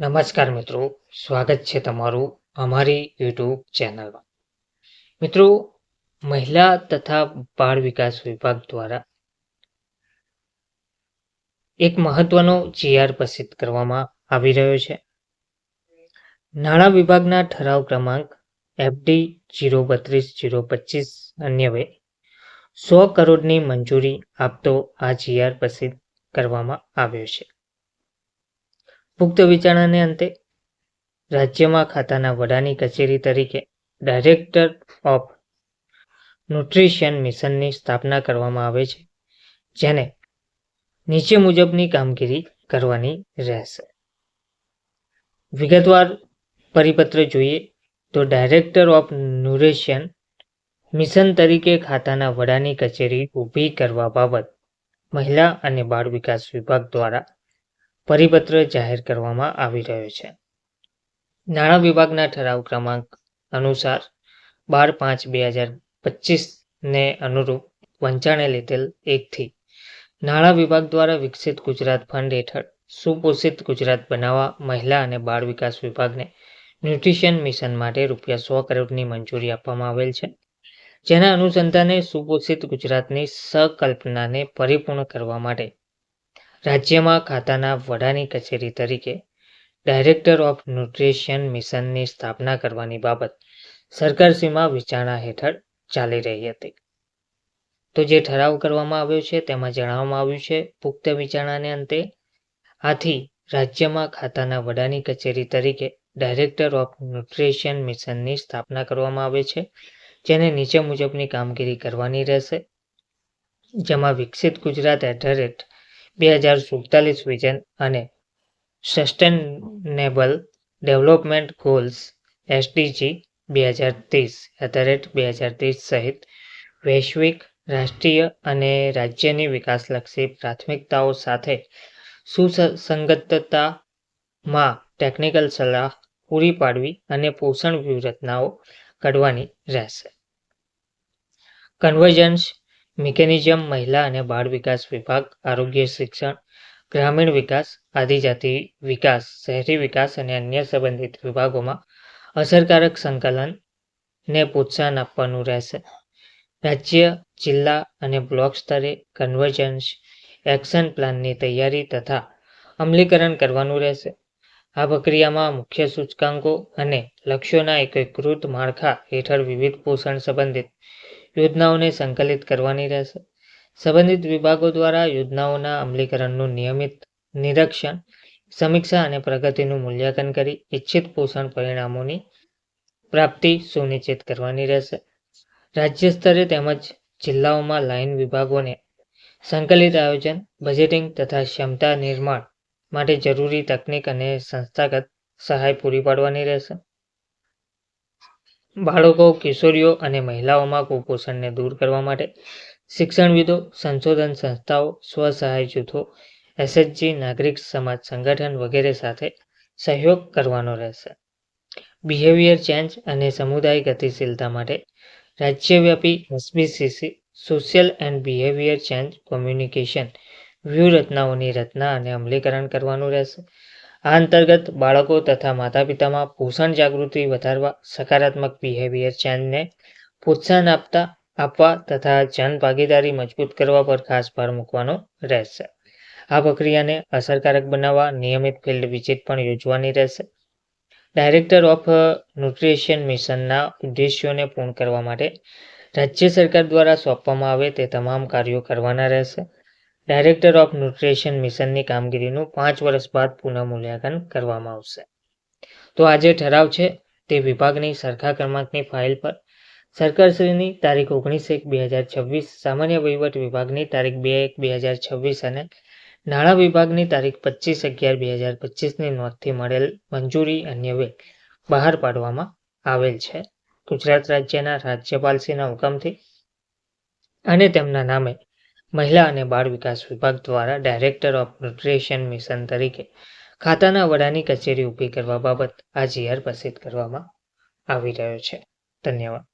નમસ્કાર મિત્રો. સ્વાગત છે તમારું અમારી યુટ્યુબ ચેનલમાં. મિત્રો, મહિલા તથા બાળ વિકાસ વિભાગ દ્વારા એક મહત્વનો જીઆર પ્રસિદ્ધ કરવામાં આવી રહ્યો છે. નાણાં વિભાગના ઠરાવ ક્રમાંક એફડી જીરો બત્રીસ જીરો પચીસ અન્યવે સો કરોડની મંજૂરી આપતો આ જીઆર પ્રસિદ્ધ કરવામાં આવ્યો છે. પુખ્ત વિચારણાને અંતે રાજ્યમાં ખાતાના વડાની કચેરી તરીકે ડાયરેક્ટર ઓફ ન્યુટ્રિશન મિશનની સ્થાપના કરવામાં આવે છે, જેને નીચે મુજબની કામગીરી કરવાની રહેશે. વિગતવાર પરિપત્ર જોઈએ તો ડાયરેક્ટર ઓફ ન્યુટ્રિશન મિશન તરીકે ખાતાના વડાની કચેરી ઊભી કરવા બાબત મહિલા અને બાળ વિકાસ વિભાગ દ્વારા પરિપત્ર જાહેર કરવામાં આવી રહ્યો છે. નાણાં વિભાગના ઠરાવ ક્રમાંક અનુસાર બાર પાંચ બે હજાર પચીસને અનુરૂપ વંચાણે લીધેલ એકથી નાણાં વિભાગ દ્વારા વિકસિત ગુજરાત ફંડ હેઠળ સુપોષિત ગુજરાત બનાવવા મહિલા અને બાળ વિકાસ વિભાગને ન્યુટ્રિશન મિશન માટે રૂપિયા સો કરોડની મંજૂરી આપવામાં આવેલ છે. જેના અનુસંધાને સુપોષિત ગુજરાતની સંકલ્પનાને પરિપૂર્ણ કરવા માટે રાજ્યમાં ખાતાના વડાની કચેરી તરીકે ડાયરેક્ટર ઓફ ન્યુટ્રિશન મિશનની સ્થાપના કરવાની બાબત સરકારશ્રીમાં વિચારણા હેઠળ ચાલી રહી હતી. તો જે ઠરાવ કરવામાં આવ્યો છે તેમાં જણાવવામાં આવ્યું છે, પુખ્ત વિચારણાને અંતે આથી રાજ્યમાં ખાતાના વડાની કચેરી તરીકે ડાયરેક્ટર ઓફ ન્યુટ્રિશન મિશનની સ્થાપના કરવામાં આવે છે, જેને નીચે મુજબની કામગીરી કરવાની રહેશે. જેમાં વિકસિત ગુજરાત એટ ધ રેટ બે હજાર સુડતાલીસ વિઝન અને સસ્ટેનેબલ ડેવલપમેન્ટ ગોલ્સ એસડીજી બે હજાર ત્રીસ એટ બે હજાર ત્રીસ સહિત વૈશ્વિક, રાષ્ટ્રીય અને રાજ્યની વિકાસલક્ષી પ્રાથમિકતાઓ સાથે સુસંગતતામાં ટેકનિકલ સલાહ પૂરી પાડવી અને પોષણ વ્યૂહરચનાઓ ઘડવાની રહેશે. કન્વર્જન્સ મિકેનિઝમ, મહિલા અને બાળ વિકાસ વિભાગ, આરોગ્ય શિક્ષણ, ગ્રામીણ વિકાસ, આદિજાતિ વિકાસ, શહેરી વિકાસ અને અન્ય સંબંધિત વિભાગોમાં અસરકારક સંકલનને પ્રોત્સાહન આપવાનું રહેશે. રાજ્ય, જિલ્લા અને બ્લોક સ્તરે કન્વર્જન્સ એક્શન પ્લાનની તૈયારી તથા અમલીકરણ કરવાનું રહેશે. આ પ્રક્રિયામાં મુખ્ય સૂચકાંકો અને લક્ષ્યોના એકીકૃત માળખા હેઠળ વિવિધ પોષણ સંબંધિત યોજનાઓને સંકલિત કરવાની રહેશે. સંબંધિત વિભાગો દ્વારા યોજનાઓના અમલીકરણનું નિયમિત નિરીક્ષણ, સમીક્ષા અને પ્રગતિનું મૂલ્યાંકન કરી ઇચ્છિત પોષણ પરિણામોની પ્રાપ્તિ સુનિશ્ચિત કરવાની રહેશે. રાજ્ય સ્તરે તેમજ જિલ્લાઓમાં લાઇન વિભાગોને સંકલિત આયોજન, બજેટિંગ તથા ક્ષમતા નિર્માણ માટે જરૂરી તકનીક અને સંસ્થાગત સહાય પૂરી પાડવાની રહેશે. બાળકો, કિશોરીઓ અને મહિલાઓમાં કુપોષણને દૂર કરવા માટે શિક્ષણવિદો, સંશોધન સંસ્થાઓ, સ્વસહાય જૂથો, એસએચજી, નાગરિક સમાજ સંગઠન વગેરે સાથે સહયોગ કરવાનો રહેશે. બિહેવિયર ચેન્જ અને સમુદાય ગતિશીલતા માટે રાજ્યવ્યાપી SBCC, social and behaviour change communication, વ્યૂહરચનાઓની રચના અને અમલીકરણ કરવાનું રહેશે. આ અંતર્ગત બાળકો તથા માતા પિતામાં પોષણ જાગૃતિ વધારવા સકારાત્મક બિહેવિયર ચેન્જને પ્રોત્સાહન આપતા, આપવા તથા જન ભાગીદારી મજબૂત કરવા પર ખાસ ભાર મૂકવાનો રહેશે. આ પ્રક્રિયાને અસરકારક બનાવવા નિયમિત ફિલ્ડ વિઝિટ પણ યોજવાની રહેશે. ડાયરેક્ટર ઓફ ન્યુટ્રિશન મિશનના ઉદ્દેશ્યોને પૂર્ણ કરવા માટે રાજ્ય સરકાર દ્વારા સોંપવામાં આવે તે તમામ કાર્યો કરવાના રહેશે. ડાયરેક્ટર ઓફ ન્યુટ્રિશન મિશનની કામગીરીનું પાંચ વર્ષ બાદ પુનઃ મૂલ્યાંકન કરવામાં આવશે. તો આ જે ઠરાવ છે તે વિભાગની સરખા ક્રમાંકની ફાઇલ પર. સરકારશ્રીની તારીખ ઓગણીસ એક બે હજાર છવ્વીસ, સામાન્ય વહીવટ વિભાગની તારીખ બે એક બે હજાર છવ્વીસ અને નાણાં વિભાગની તારીખ પચીસ અગિયાર બે હજાર પચીસની નોંધથી મળેલ મંજૂરી અન્ય વેગ બહાર પાડવામાં આવેલ છે. ગુજરાત રાજ્યના રાજ્યપાલશ્રીના હુકમથી અને તેમના નામે મહિલા અને બાળ વિકાસ વિભાગ દ્વારા ડાયરેક્ટર ઓફ ન્યુટ્રિશન મિશન તરીકે ખાતાના વડાની કચેરી ઊભી કરવા બાબત આ જીઆર પ્રસિદ્ધ કરવામાં આવી રહ્યો છે. ધન્યવાદ.